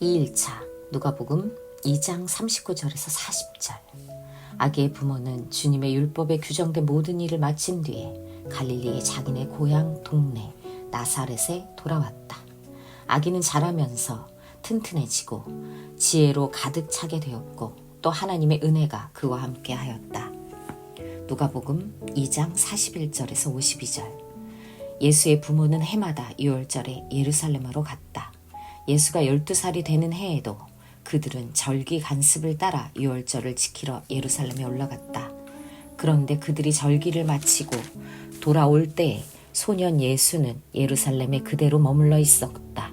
2일차 누가복음 2장 39절에서 40절 아기의 부모는 주님의 율법에 규정된 모든 일을 마친 뒤에 갈릴리의 자기네 고향 동네 나사렛에 돌아왔다. 아기는 자라면서 튼튼해지고 지혜로 가득 차게 되었고 또 하나님의 은혜가 그와 함께 하였다. 누가복음 2장 41절에서 52절 예수의 부모는 해마다 6월절에 예루살렘으로 갔다. 예수가 12살이 되는 해에도 그들은 절기 간습을 따라 6월절을 지키러 예루살렘에 올라갔다. 그런데 그들이 절기를 마치고 돌아올 때에 소년 예수는 예루살렘에 그대로 머물러 있었다.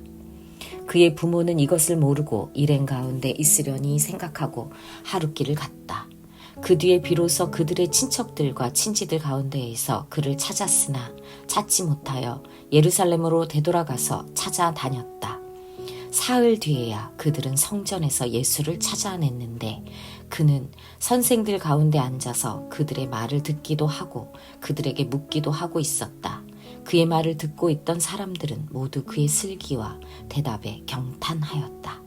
그의 부모는 이것을 모르고 일행 가운데 있으려니 생각하고 하룻길을 갔다. 그 뒤에 비로소 그들의 친척들과 친지들 가운데에서 그를 찾았으나 찾지 못하여 예루살렘으로 되돌아가서 찾아다녔다. 사흘 뒤에야 그들은 성전에서 예수를 찾아냈는데 그는 선생들 가운데 앉아서 그들의 말을 듣기도 하고 그들에게 묻기도 하고 있었다. 그의 말을 듣고 있던 사람들은 모두 그의 슬기와 대답에 경탄하였다.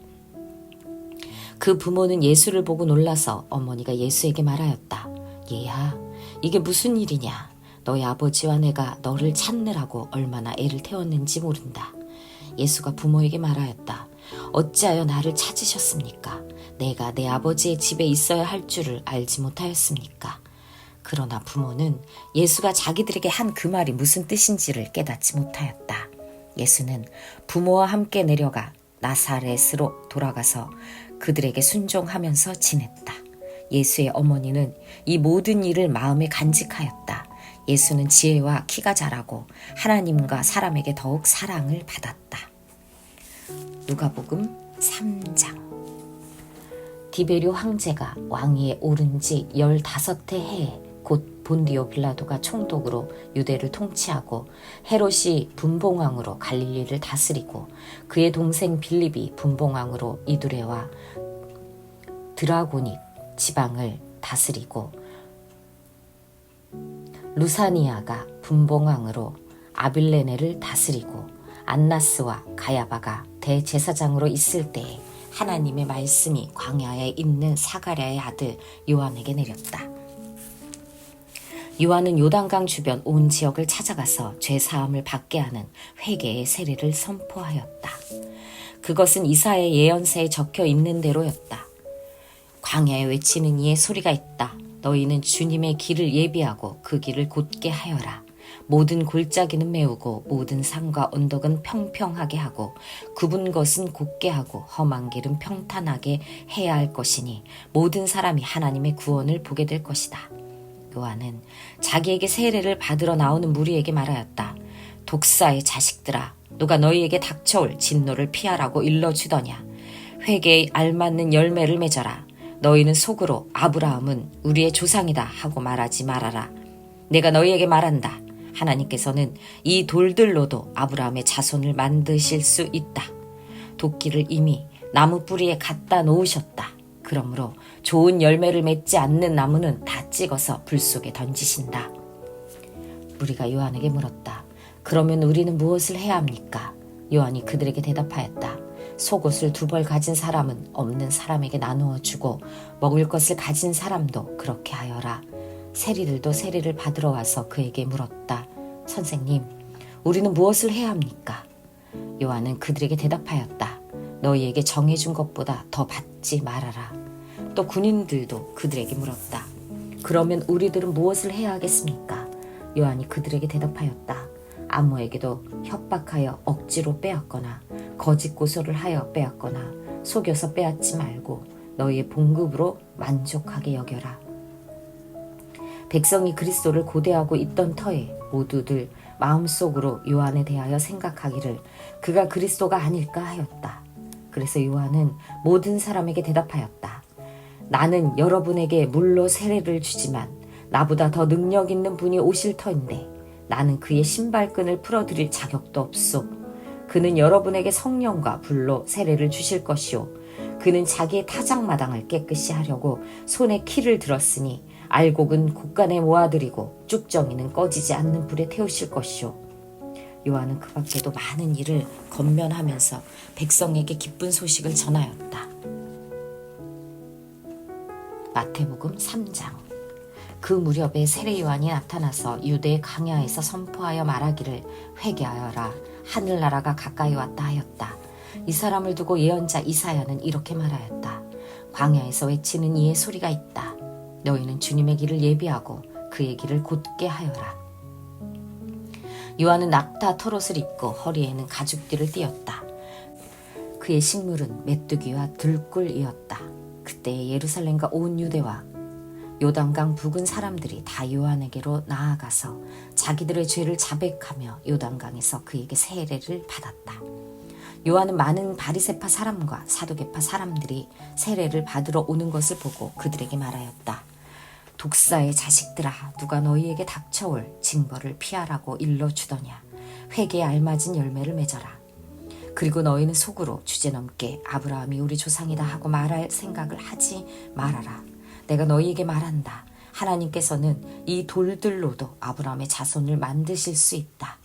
그 부모는 예수를 보고 놀라서 어머니가 예수에게 말하였다. 얘야, 이게 무슨 일이냐? 너희 아버지와 내가 너를 찾느라고 얼마나 애를 태웠는지 모른다. 예수가 부모에게 말하였다. 어찌하여 나를 찾으셨습니까? 내가 내 아버지의 집에 있어야 할 줄을 알지 못하였습니까? 그러나 부모는 예수가 자기들에게 한 그 말이 무슨 뜻인지를 깨닫지 못하였다. 예수는 부모와 함께 내려가 나사렛으로 돌아가서 그들에게 순종하면서 지냈다. 예수의 어머니는 이 모든 일을 마음에 간직하였다. 예수는 지혜와 키가 자라고 하나님과 사람에게 더욱 사랑을 받았다. 누가복음 3장 디베료 황제가 왕위에 오른 지 15해 해에 곧 본디오 빌라도가 총독으로 유대를 통치하고 헤롯이 분봉왕으로 갈릴리를 다스리고 그의 동생 빌립이 분봉왕으로 이두레와 드라고닉 지방을 다스리고 루사니아가 분봉왕으로 아빌레네를 다스리고 안나스와 가야바가 대제사장으로 있을 때에 하나님의 말씀이 광야에 있는 사가랴의 아들 요한에게 내렸다. 요한은 요단강 주변 온 지역을 찾아가서 죄 사함을 받게 하는 회개의 세례를 선포하였다. 그것은 이사의 예언서에 적혀 있는 대로였다. 광야에 외치는 이의 소리가 있다. 너희는 주님의 길을 예비하고 그 길을 곧게 하여라. 모든 골짜기는 메우고 모든 산과 언덕은 평평하게 하고 굽은 것은 곧게 하고 험한 길은 평탄하게 해야 할 것이니 모든 사람이 하나님의 구원을 보게 될 것이다. 요한은 자기에게 세례를 받으러 나오는 무리에게 말하였다. 독사의 자식들아, 누가 너희에게 닥쳐올 진노를 피하라고 일러주더냐. 회개에 알맞는 열매를 맺어라. 너희는 속으로 아브라함은 우리의 조상이다 하고 말하지 말아라. 내가 너희에게 말한다. 하나님께서는 이 돌들로도 아브라함의 자손을 만드실 수 있다. 도끼를 이미 나무 뿌리에 갖다 놓으셨다. 그러므로 좋은 열매를 맺지 않는 나무는 다 찍어서 불 속에 던지신다. 우리가 요한에게 물었다. 그러면 우리는 무엇을 해야 합니까? 요한이 그들에게 대답하였다. 속옷을 두 벌 가진 사람은 없는 사람에게 나누어 주고 먹을 것을 가진 사람도 그렇게 하여라. 세리들도 세리를 받으러 와서 그에게 물었다. 선생님, 우리는 무엇을 해야 합니까? 요한은 그들에게 대답하였다. 너희에게 정해준 것보다 더 받지 말아라. 또 군인들도 그들에게 물었다. 그러면 우리들은 무엇을 해야 하겠습니까? 요한이 그들에게 대답하였다. 아무에게도 협박하여 억지로 빼앗거나 거짓 고소를 하여 빼앗거나 속여서 빼앗지 말고 너희의 봉급으로 만족하게 여겨라. 백성이 그리스도를 고대하고 있던 터에 모두들 마음속으로 요한에 대하여 생각하기를 그가 그리스도가 아닐까 하였다. 그래서 요한은 모든 사람에게 대답하였다. 나는 여러분에게 물로 세례를 주지만 나보다 더 능력 있는 분이 오실 터인데 나는 그의 신발끈을 풀어드릴 자격도 없소. 그는 여러분에게 성령과 불로 세례를 주실 것이요. 그는 자기의 타작마당을 깨끗이 하려고 손에 키를 들었으니 알곡은 곳간에 모아들이고 쭉정이는 꺼지지 않는 불에 태우실 것이요. 요한은 그 밖에도 많은 일을 건면하면서 백성에게 기쁜 소식을 전하였다. 마태복음 3장 그 무렵에 세례 요한이 나타나서 유대 강야에서 선포하여 말하기를 회개하여라 하늘나라가 가까이 왔다 하였다. 이 사람을 두고 예언자 이사야는 이렇게 말하였다. 광야에서 외치는 이의 소리가 있다. 너희는 주님의 길을 예비하고 그의 길을 곧게 하여라. 요한은 낙타 털옷을 입고 허리에는 가죽띠를 띠었다. 그의 식물은 메뚜기와 들꿀이었다. 그때 예루살렘과 온 유대와 요단강 북은 사람들이 다 요한에게로 나아가서 자기들의 죄를 자백하며 요단강에서 그에게 세례를 받았다. 요한은 많은 바리세파 사람과 사두개파 사람들이 세례를 받으러 오는 것을 보고 그들에게 말하였다. 독사의 자식들아 누가 너희에게 닥쳐올 징벌을 피하라고 일러주더냐 회개에 알맞은 열매를 맺어라 그리고 너희는 속으로 주제넘게 아브라함이 우리 조상이다 하고 말할 생각을 하지 말아라 내가 너희에게 말한다 하나님께서는 이 돌들로도 아브라함의 자손을 만드실 수 있다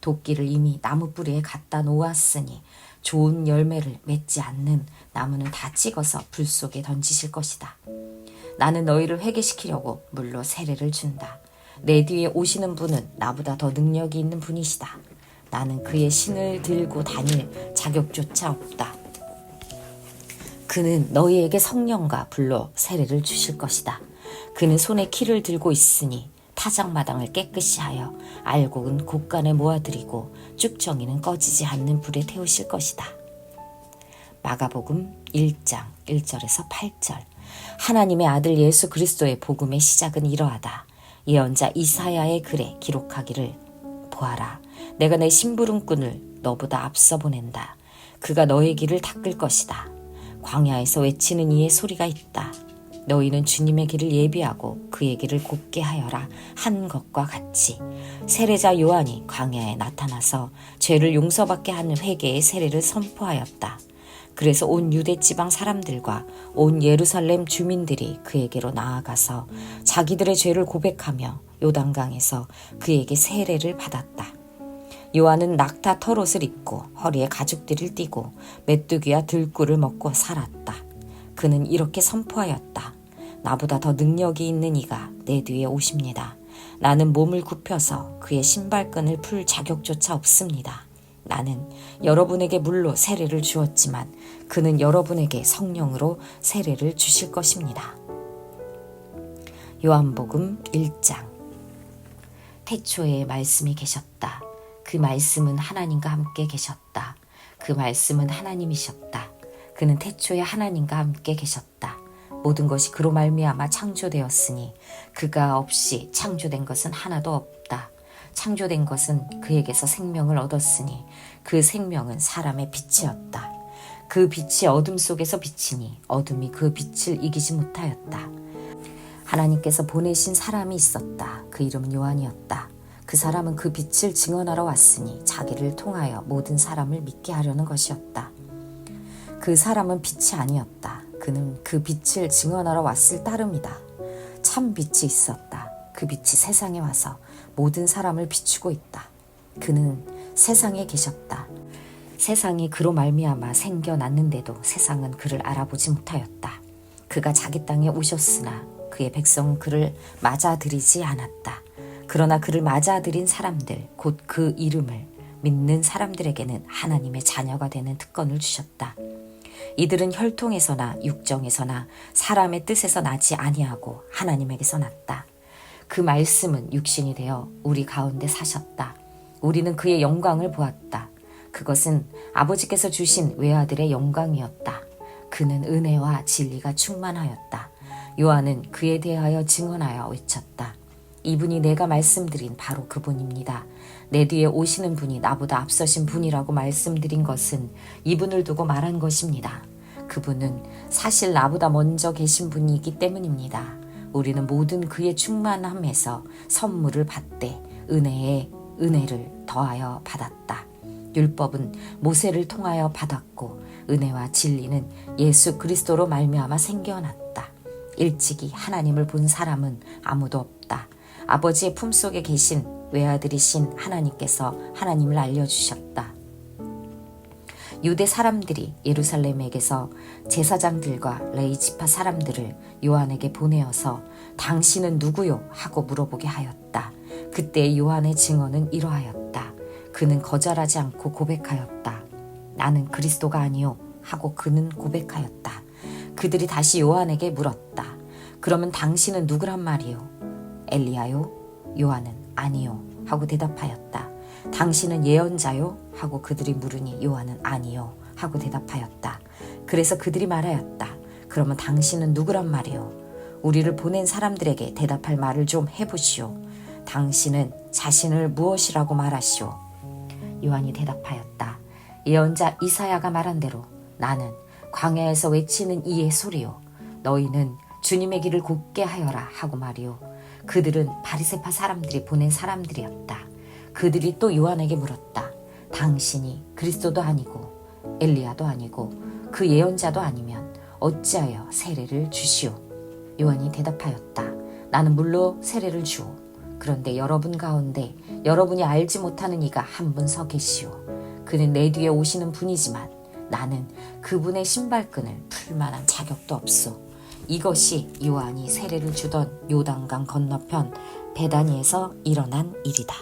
도끼를 이미 나무 뿌리에 갖다 놓았으니 좋은 열매를 맺지 않는 나무는 다 찍어서 불 속에 던지실 것이다. 나는 너희를 회개시키려고 물로 세례를 준다. 내 뒤에 오시는 분은 나보다 더 능력이 있는 분이시다. 나는 그의 신을 들고 다닐 자격조차 없다. 그는 너희에게 성령과 불로 세례를 주실 것이다. 그는 손에 키를 들고 있으니 타작마당을 깨끗이 하여 알곡은 곳간에 모아들이고 쭉정이는 꺼지지 않는 불에 태우실 것이다. 마가복음 1장 1절에서 8절 하나님의 아들 예수 그리스도의 복음의 시작은 이러하다. 예언자 이사야의 글에 기록하기를 보아라. 내가 내 심부름꾼을 너보다 앞서 보낸다. 그가 너의 길을 닦을 것이다. 광야에서 외치는 이의 소리가 있다. 너희는 주님의 길을 예비하고 그의 길을 곱게 하여라 한 것과 같이 세례자 요한이 광야에 나타나서 죄를 용서받게 하는 회개의 세례를 선포하였다. 그래서 온 유대 지방 사람들과 온 예루살렘 주민들이 그에게로 나아가서 자기들의 죄를 고백하며 요단강에서 그에게 세례를 받았다. 요한은 낙타 털옷을 입고 허리에 가죽띠를 띠고 메뚜기와 들꿀을 먹고 살았다. 그는 이렇게 선포하였다. 나보다 더 능력이 있는 이가 내 뒤에 오십니다. 나는 몸을 굽혀서 그의 신발끈을 풀 자격조차 없습니다. 나는 여러분에게 물로 세례를 주었지만 그는 여러분에게 성령으로 세례를 주실 것입니다. 요한복음 1장 태초에 말씀이 계셨다. 그 말씀은 하나님과 함께 계셨다. 그 말씀은 하나님이셨다. 그는 태초에 하나님과 함께 계셨다. 모든 것이 그로 말미암아 창조되었으니 그가 없이 창조된 것은 하나도 없다. 창조된 것은 그에게서 생명을 얻었으니 그 생명은 사람의 빛이었다. 그 빛이 어둠 속에서 비치니 어둠이 그 빛을 이기지 못하였다. 하나님께서 보내신 사람이 있었다. 그 이름은 요한이었다. 그 사람은 그 빛을 증언하러 왔으니 자기를 통하여 모든 사람을 믿게 하려는 것이었다. 그 사람은 빛이 아니었다. 그는 그 빛을 증언하러 왔을 따름이다. 참 빛이 있었다. 그 빛이 세상에 와서 모든 사람을 비추고 있다. 그는 세상에 계셨다. 세상이 그로 말미암아 생겨났는데도 세상은 그를 알아보지 못하였다. 그가 자기 땅에 오셨으나 그의 백성은 그를 맞아들이지 않았다. 그러나 그를 맞아들인 사람들, 곧 그 이름을 믿는 사람들에게는 하나님의 자녀가 되는 특권을 주셨다. 이들은 혈통에서나 육정에서나 사람의 뜻에서 나지 아니하고 하나님에게서 났다. 그 말씀은 육신이 되어 우리 가운데 사셨다. 우리는 그의 영광을 보았다. 그것은 아버지께서 주신 외아들의 영광이었다. 그는 은혜와 진리가 충만하였다. 요한은 그에 대하여 증언하여 외쳤다. 이분이 내가 말씀드린 바로 그분입니다. 내 뒤에 오시는 분이 나보다 앞서신 분이라고 말씀드린 것은 이분을 두고 말한 것입니다. 그분은 사실 나보다 먼저 계신 분이기 때문입니다. 우리는 모든 그의 충만함에서 선물을 받되 은혜에 은혜를 더하여 받았다. 율법은 모세를 통하여 받았고 은혜와 진리는 예수 그리스도로 말미암아 생겨났다. 일찍이 하나님을 본 사람은 아무도 없다. 아버지의 품속에 계신 외아들이신 하나님께서 하나님을 알려주셨다. 유대 사람들이 예루살렘에게서 제사장들과 레이지파 사람들을 요한에게 보내어서 당신은 누구요? 하고 물어보게 하였다. 그때 요한의 증언은 이러하였다. 그는 거절하지 않고 고백하였다. 나는 그리스도가 아니요. 하고 그는 고백하였다. 그들이 다시 요한에게 물었다. 그러면 당신은 누구란 말이요? 엘리야요? 요한은 아니요. 하고 대답하였다. 당신은 예언자요? 하고 그들이 물으니 요한은 아니요. 하고 대답하였다. 그래서 그들이 말하였다. 그러면 당신은 누구란 말이요? 우리를 보낸 사람들에게 대답할 말을 좀 해보시오. 당신은 자신을 무엇이라고 말하시오? 요한이 대답하였다. 예언자 이사야가 말한 대로 나는 광야에서 외치는 이의 소리요. 너희는 주님의 길을 곱게 하여라 하고 말이요. 그들은 바리세파 사람들이 보낸 사람들이었다. 그들이 또 요한에게 물었다. 당신이 그리스도도 아니고 엘리야도 아니고 그 예언자도 아니면 어찌하여 세례를 주시오? 요한이 대답하였다. 나는 물로 세례를 주오. 그런데 여러분 가운데 여러분이 알지 못하는 이가 한 분 서 계시오. 그는 내 뒤에 오시는 분이지만 나는 그분의 신발끈을 풀 만한 자격도 없소. 이것이 요한이 세례를 주던 요단강 건너편 베다니에서 일어난 일이다.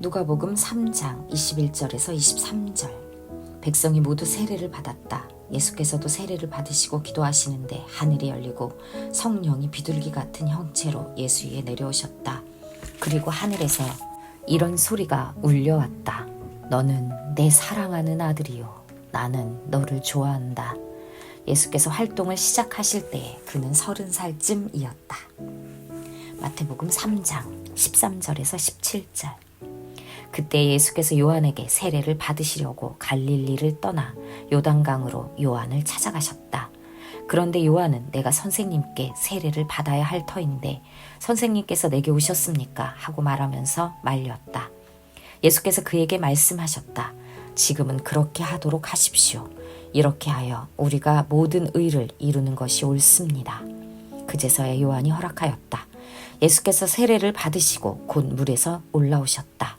누가복음 3장 21절에서 23절 백성이 모두 세례를 받았다. 예수께서도 세례를 받으시고 기도하시는데 하늘이 열리고 성령이 비둘기 같은 형체로 예수 위에 내려오셨다. 그리고 하늘에서 이런 소리가 울려왔다. 너는 내 사랑하는 아들이요. 나는 너를 좋아한다. 예수께서 활동을 시작하실 때에 그는 서른 살쯤이었다. 마태복음 3장 13절에서 17절. 그때 예수께서 요한에게 세례를 받으시려고 갈릴리를 떠나 요단강으로 요한을 찾아가셨다. 그런데 요한은 내가 선생님께 세례를 받아야 할 터인데 선생님께서 내게 오셨습니까? 하고 말하면서 말렸다. 예수께서 그에게 말씀하셨다. 지금은 그렇게 하도록 하십시오. 이렇게 하여 우리가 모든 의를 이루는 것이 옳습니다. 그제서야 요한이 허락하였다. 예수께서 세례를 받으시고 곧 물에서 올라오셨다.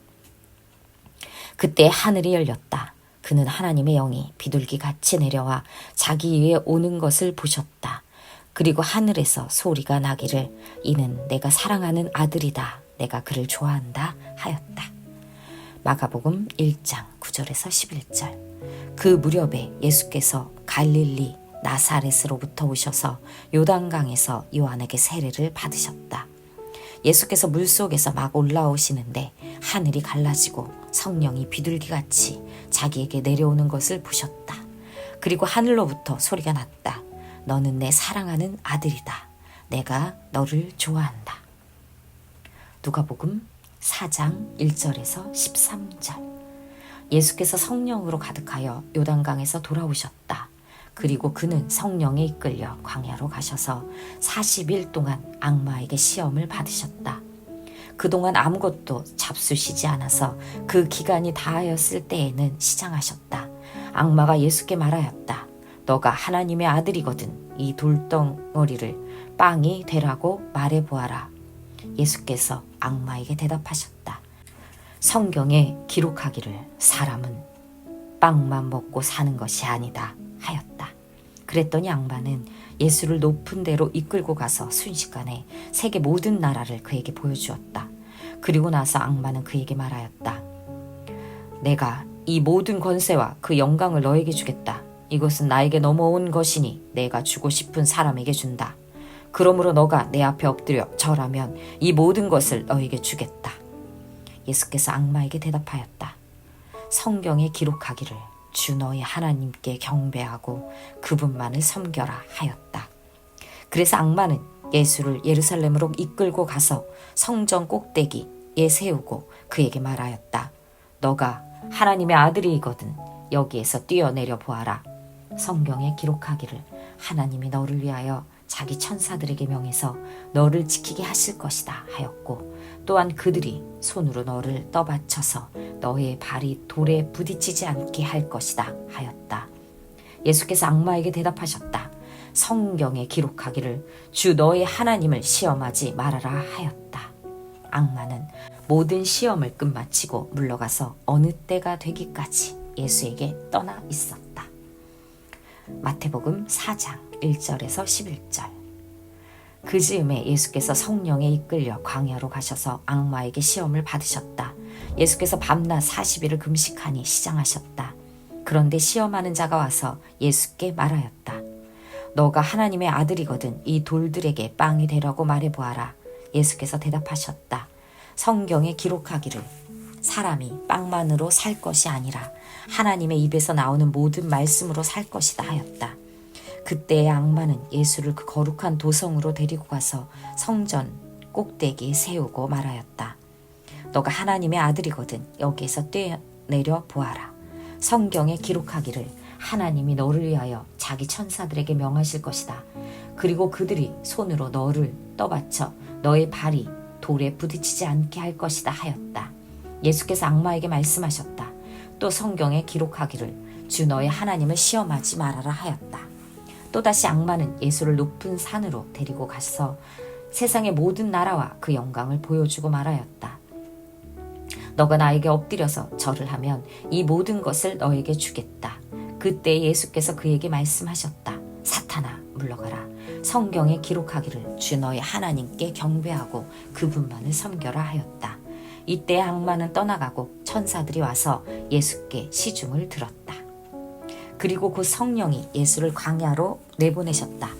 그때 하늘이 열렸다. 그는 하나님의 영이 비둘기 같이 내려와 자기 위에 오는 것을 보셨다. 그리고 하늘에서 소리가 나기를 이는 내가 사랑하는 아들이다. 내가 그를 좋아한다 하였다. 마가복음 1장 9절에서 11절. 그 무렵에 예수께서 갈릴리 나사렛으로부터 오셔서 요단강에서 요한에게 세례를 받으셨다. 예수께서 물 속에서 막 올라오시는데 하늘이 갈라지고 성령이 비둘기같이 자기에게 내려오는 것을 보셨다. 그리고 하늘로부터 소리가 났다. 너는 내 사랑하는 아들이다. 내가 너를 좋아한다. 누가복음 4장 1절에서 13절. 예수께서 성령으로 가득하여 요단강에서 돌아오셨다. 그리고 그는 성령에 이끌려 광야로 가셔서 40일 동안 악마에게 시험을 받으셨다. 그동안 아무것도 잡수시지 않아서 그 기간이 다하였을 때에는 시장하셨다. 악마가 예수께 말하였다. 너가 하나님의 아들이거든 이 돌덩어리를 빵이 되라고 말해보아라. 예수께서 악마에게 대답하셨다. 성경에 기록하기를 사람은 빵만 먹고 사는 것이 아니다 하였다. 그랬더니 악마는 예수를 높은 데로 이끌고 가서 순식간에 세계 모든 나라를 그에게 보여주었다. 그리고 나서 악마는 그에게 말하였다. 내가 이 모든 권세와 그 영광을 너에게 주겠다. 이것은 나에게 넘어온 것이니 내가 주고 싶은 사람에게 준다. 그러므로 너가 내 앞에 엎드려 절하면 이 모든 것을 너에게 주겠다. 예수께서 악마에게 대답하였다. 성경에 기록하기를 주 너의 하나님께 경배하고 그분만을 섬겨라 하였다. 그래서 악마는 예수를 예루살렘으로 이끌고 가서 성전 꼭대기에 세우고 그에게 말하였다. 너가 하나님의 아들이거든 여기에서 뛰어내려 보아라. 성경에 기록하기를 하나님이 너를 위하여 자기 천사들에게 명해서 너를 지키게 하실 것이다 하였고 또한 그들이 손으로 너를 떠받쳐서 너의 발이 돌에 부딪히지 않게 할 것이다 하였다. 예수께서 악마에게 대답하셨다. 성경에 기록하기를 주 너의 하나님을 시험하지 말아라 하였다. 악마는 모든 시험을 끝마치고 물러가서 어느 때가 되기까지 예수에게 떠나 있었다. 마태복음 4장 1절에서 11절. 그 즈음에 예수께서 성령에 이끌려 광야로 가셔서 악마에게 시험을 받으셨다. 예수께서 밤낮 40일을 금식하니 시장하셨다. 그런데 시험하는 자가 와서 예수께 말하였다. 너가 하나님의 아들이거든 이 돌들에게 빵이 되라고 말해보아라. 예수께서 대답하셨다. 성경에 기록하기를 사람이 빵만으로 살 것이 아니라 하나님의 입에서 나오는 모든 말씀으로 살 것이다 하였다. 그때의 악마는 예수를 그 거룩한 도성으로 데리고 가서 성전 꼭대기에 세우고 말하였다. 너가 하나님의 아들이거든 여기에서 뛰어내려 보아라. 성경에 기록하기를 하나님이 너를 위하여 자기 천사들에게 명하실 것이다. 그리고 그들이 손으로 너를 떠받쳐 너의 발이 돌에 부딪히지 않게 할 것이다 하였다. 예수께서 악마에게 말씀하셨다. 또 성경에 기록하기를 주 너의 하나님을 시험하지 말아라 하였다. 또다시 악마는 예수를 높은 산으로 데리고 가서 세상의 모든 나라와 그 영광을 보여주고 말하였다. 너가 나에게 엎드려서 절을 하면 이 모든 것을 너에게 주겠다. 그때 예수께서 그에게 말씀하셨다. 사탄아, 물러가라. 성경에 기록하기를 주 너의 하나님께 경배하고 그분만을 섬겨라 하였다. 이때 악마는 떠나가고 천사들이 와서 예수께 시중을 들었다. 그리고 그 성령이 예수를 광야로 내보내셨다.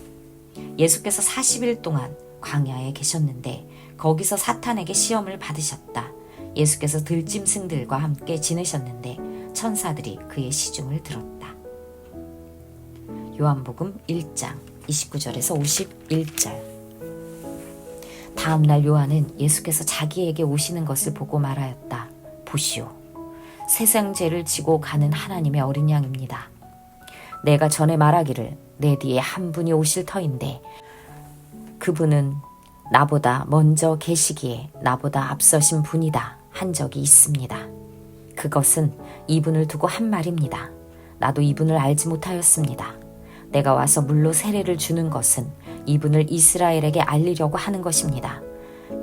예수께서 40일 동안 광야에 계셨는데 거기서 사탄에게 시험을 받으셨다. 예수께서 들짐승들과 함께 지내셨는데 천사들이 그의 시중을 들었다. 요한복음 1장 29절에서 51절 다음 날 요한은 예수께서 자기에게 오시는 것을 보고 말하였다. 보시오. 세상 죄를 지고 가는 하나님의 어린 양입니다. 내가 전에 말하기를 내 뒤에 한 분이 오실 터인데 그분은 나보다 먼저 계시기에 나보다 앞서신 분이다 한 적이 있습니다. 그것은 이분을 두고 한 말입니다. 나도 이분을 알지 못하였습니다. 내가 와서 물로 세례를 주는 것은 이분을 이스라엘에게 알리려고 하는 것입니다.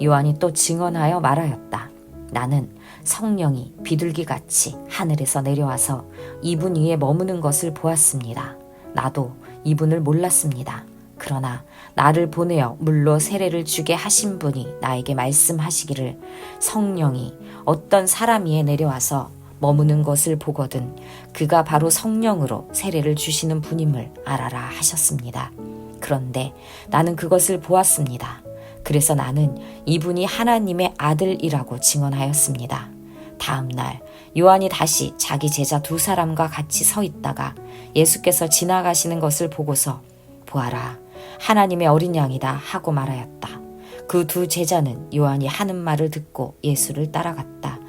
요한이 또 증언하여 말하였다. 나는 성령이 비둘기같이 하늘에서 내려와서 이분 위에 머무는 것을 보았습니다. 나도 이분을 몰랐습니다. 그러나 나를 보내어 물로 세례를 주게 하신 분이 나에게 말씀하시기를 성령이 어떤 사람 위에 내려와서 머무는 것을 보거든 그가 바로 성령으로 세례를 주시는 분임을 알아라 하셨습니다. 그런데 나는 그것을 보았습니다. 그래서 나는 이분이 하나님의 아들이라고 증언하였습니다. 다음 날 요한이 다시 자기 제자 두 사람과 같이 서 있다가 예수께서 지나가시는 것을 보고서 보아라 하나님의 어린 양이다 하고 말하였다. 그 두 제자는 요한이 하는 말을 듣고 예수를 따라갔다.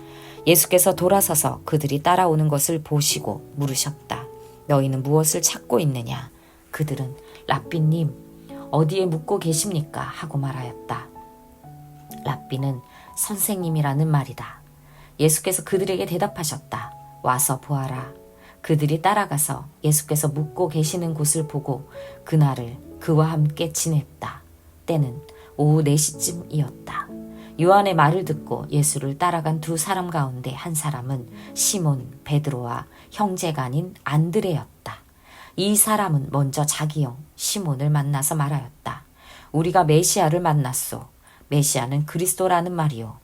예수께서 돌아서서 그들이 따라오는 것을 보시고 물으셨다. 너희는 무엇을 찾고 있느냐? 그들은 라삐님 어디에 묵고 계십니까? 하고 말하였다. 라삐는 선생님이라는 말이다. 예수께서 그들에게 대답하셨다. 와서 보아라. 그들이 따라가서 예수께서 묵고 계시는 곳을 보고 그날을 그와 함께 지냈다. 때는 오후 4시쯤이었다. 요한의 말을 듣고 예수를 따라간 두 사람 가운데 한 사람은 시몬 베드로와 형제가 아닌 안드레였다. 이 사람은 먼저 자기 형 시몬을 만나서 말하였다. 우리가 메시아를 만났소. 메시아는 그리스도라는 말이요.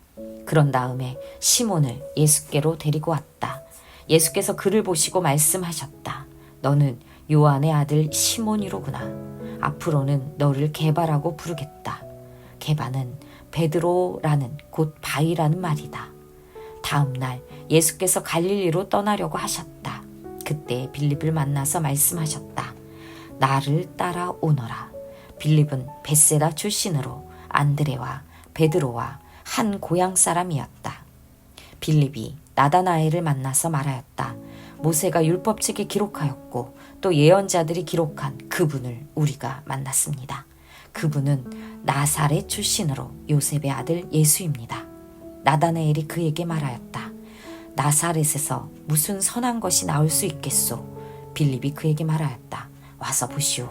그런 다음에 시몬을 예수께로 데리고 왔다. 예수께서 그를 보시고 말씀하셨다. 너는 요한의 아들 시몬이로구나. 앞으로는 너를 개바라고 부르겠다. 개바는 베드로라는 곧 바위라는 말이다. 다음 날 예수께서 갈릴리로 떠나려고 하셨다. 그때 빌립을 만나서 말씀하셨다. 나를 따라오너라. 빌립은 베세다 출신으로 안드레와 베드로와 한 고향 사람이었다. 빌립이 나다나엘을 만나서 말하였다. 모세가 율법책에 기록하였고 또 예언자들이 기록한 그분을 우리가 만났습니다. 그분은 나사렛 출신으로 요셉의 아들 예수입니다. 나다나엘이 그에게 말하였다. 나사렛에서 무슨 선한 것이 나올 수 있겠소? 빌립이 그에게 말하였다. 와서 보시오.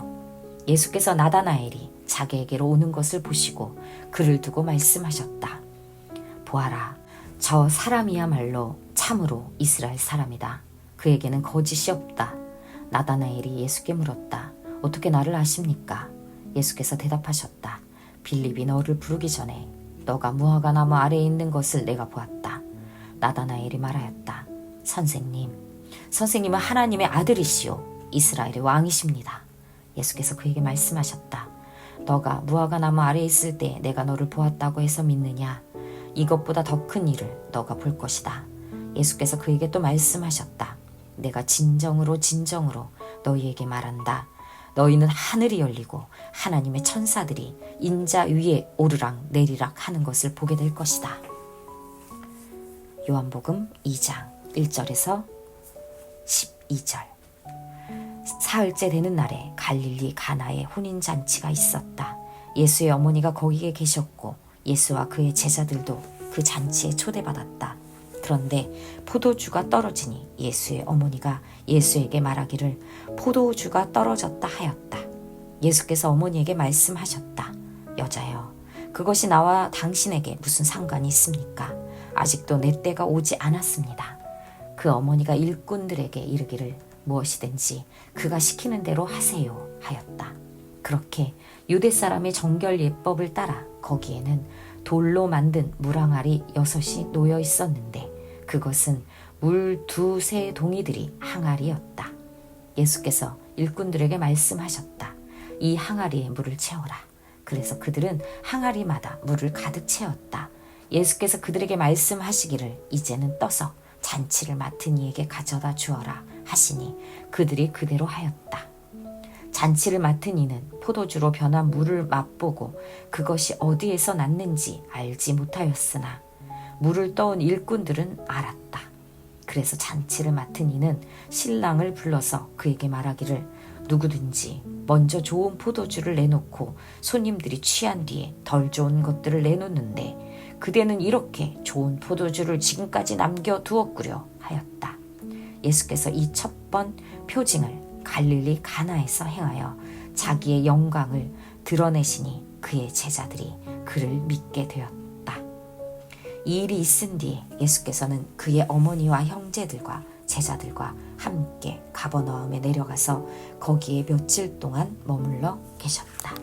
예수께서 나다나엘이 자기에게로 오는 것을 보시고 그를 두고 말씀하셨다. 보아라. 저 사람이야말로 참으로 이스라엘 사람이다. 그에게는 거짓이 없다. 나다나엘이 예수께 물었다. 어떻게 나를 아십니까? 예수께서 대답하셨다. 빌립이 너를 부르기 전에 너가 무화과 나무 아래에 있는 것을 내가 보았다. 나다나엘이 말하였다. 선생님, 선생님은 하나님의 아들이시오. 이스라엘의 왕이십니다. 예수께서 그에게 말씀하셨다. 너가 무화과 나무 아래에 있을 때 내가 너를 보았다고 해서 믿느냐? 이것보다 더 큰 일을 너가 볼 것이다. 예수께서 그에게 또 말씀하셨다. 내가 진정으로 진정으로 너희에게 말한다. 너희는 하늘이 열리고 하나님의 천사들이 인자 위에 오르락 내리락 하는 것을 보게 될 것이다. 요한복음 2장 1절에서 12절. 사흘째 되는 날에 갈릴리 가나에 혼인 잔치가 있었다. 예수의 어머니가 거기에 계셨고 예수와 그의 제자들도 그 잔치에 초대받았다. 그런데 포도주가 떨어지니 예수의 어머니가 예수에게 말하기를 포도주가 떨어졌다 하였다. 예수께서 어머니에게 말씀하셨다. 여자여, 그것이 나와 당신에게 무슨 상관이 있습니까? 아직도 내 때가 오지 않았습니다. 그 어머니가 일꾼들에게 이르기를 무엇이든지 그가 시키는 대로 하세요 하였다. 그렇게 유대 사람의 정결 예법을 따라 거기에는 돌로 만든 물항아리 여섯이 놓여 있었는데 그것은 물 두세 동이들이 항아리였다. 예수께서 일꾼들에게 말씀하셨다. 이 항아리에 물을 채워라. 그래서 그들은 항아리마다 물을 가득 채웠다. 예수께서 그들에게 말씀하시기를 이제는 떠서 잔치를 맡은 이에게 가져다 주어라 하시니 그들이 그대로 하였다. 잔치를 맡은 이는 포도주로 변한 물을 맛보고 그것이 어디에서 났는지 알지 못하였으나 물을 떠온 일꾼들은 알았다. 그래서 잔치를 맡은 이는 신랑을 불러서 그에게 말하기를 누구든지 먼저 좋은 포도주를 내놓고 손님들이 취한 뒤에 덜 좋은 것들을 내놓는데 그대는 이렇게 좋은 포도주를 지금까지 남겨두었구려 하였다. 예수께서 이 첫 번 표징을 갈릴리 가나에서 행하여 자기의 영광을 드러내시니 그의 제자들이 그를 믿게 되었다. 이 일이 있은 뒤에 예수께서는 그의 어머니와 형제들과 제자들과 함께 가버나움에 내려가서 거기에 며칠 동안 머물러 계셨다.